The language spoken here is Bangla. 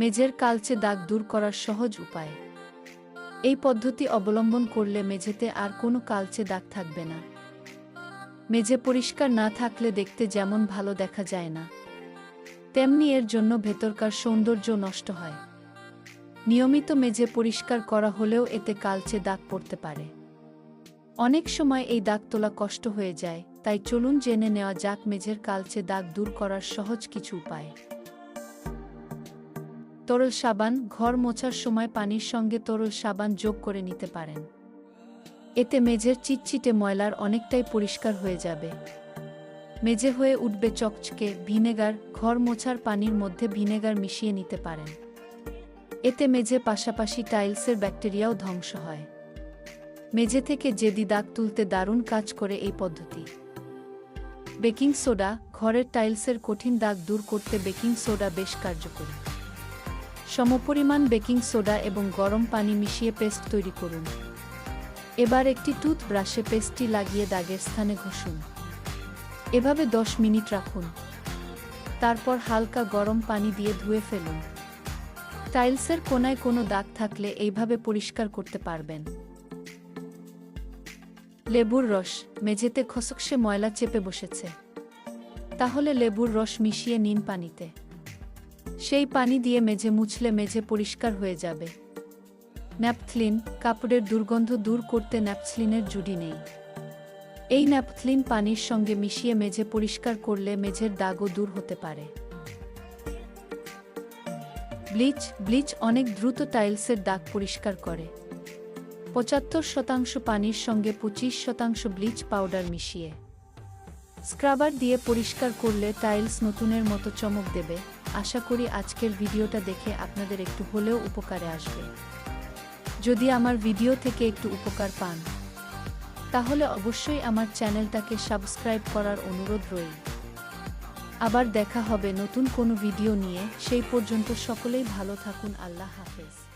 মেঝের কালচে দাগ দূর করার সহজ উপায়। এই পদ্ধতি অবলম্বন করলে মেঝেতে আর কোনো কালচে দাগ থাকবে না। মেঝে পরিষ্কার না থাকলে দেখতে যেমন ভালো দেখা যায় না। তেমনি এর জন্য ভেতরকার সৌন্দর্য নষ্ট হয়। নিয়মিত মেঝে পরিষ্কার করা হলেও এতে কালচে দাগ পড়তে পারে। অনেক সময় এই দাগ তোলা কষ্ট হয়ে যায়, তাই চলুন জেনে নেওয়া যাক মেঝের কালচে দাগ দূর করার সহজ কিছু উপায়। তরল সাবান ঘর মোছার সময় পানির সঙ্গে তরল সাবান যোগ করে নিতে পারেন। এতে মেঝের চিটচিটে ময়লার অনেকটাই পরিষ্কার হয়ে যাবে। মেঝে হয়ে উঠবে চকচকে ভিনেগার, ঘর মোছার পানির মধ্যে ভিনেগার মিশিয়ে নিতে পারেন। এতে মেঝে পাশাপাশি টাইলসের ব্যাকটেরিয়াও ধ্বংস হয়। মেঝে থেকে জেদি দাগ তুলতে দারুণ কাজ করে এই পদ্ধতি। বেকিং সোডা ঘরের টাইলসের কঠিন দাগ দূর করতে বেকিং সোডা বেশ কার্যকরী। সমপরিমাণ বেকিং সোডা এবং গরম পানি মিশিয়ে পেস্ট তৈরি করুন। এবার একটি টুথব্রাশে পেস্টটি লাগিয়ে দাগের স্থানে ঘষুন। এভাবে দশ মিনিট রাখুন। তারপর হালকা গরম পানি দিয়ে ধুয়ে ফেলুন। টাইলসের কোনায় কোনো দাগ থাকলে এইভাবে পরিষ্কার করতে পারবেন। লেবুর রস, মেঝেতে খসকসে ময়লা চেপে বসেছে। তাহলে লেবুর রস মিশিয়ে নিন পানিতে। সেই পানি দিয়ে মেঝে মুছলে মেঝে পরিষ্কার হয়ে যাবে। ন্যাপথলিন কাপড়ের দুর্গন্ধ দূর করতে ন্যাপথলিনের জুড়ি নেই। এই ন্যাপথলিন পানির সঙ্গে মিশিয়ে মেঝে পরিষ্কার করলে মেঝের দাগও দূর হতে পারে। ব্লিচ ব্লিচ অনেক দ্রুত টাইলসের দাগ পরিষ্কার করে। পঁচাত্তর শতাংশ পানির সঙ্গে পঁচিশ শতাংশ ব্লিচ পাউডার মিশিয়ে। স্ক্রাবার দিয়ে পরিষ্কার করলে টাইলস নতুনের মতো চমক দেবে। আশা করি আজকের ভিডিওটা দেখে আপনাদের একটু হলেও উপকারে আসবে। যদি আমার ভিডিও থেকে একটু উপকার পান, তাহলে অবশ্যই আমার চ্যানেলটাকে সাবস্ক্রাইব করার অনুরোধ রইল। আবার দেখা হবে নতুন কোনো ভিডিও নিয়ে। সেই পর্যন্ত সকলেই ভালো থাকুন। আল্লাহ হাফেজ।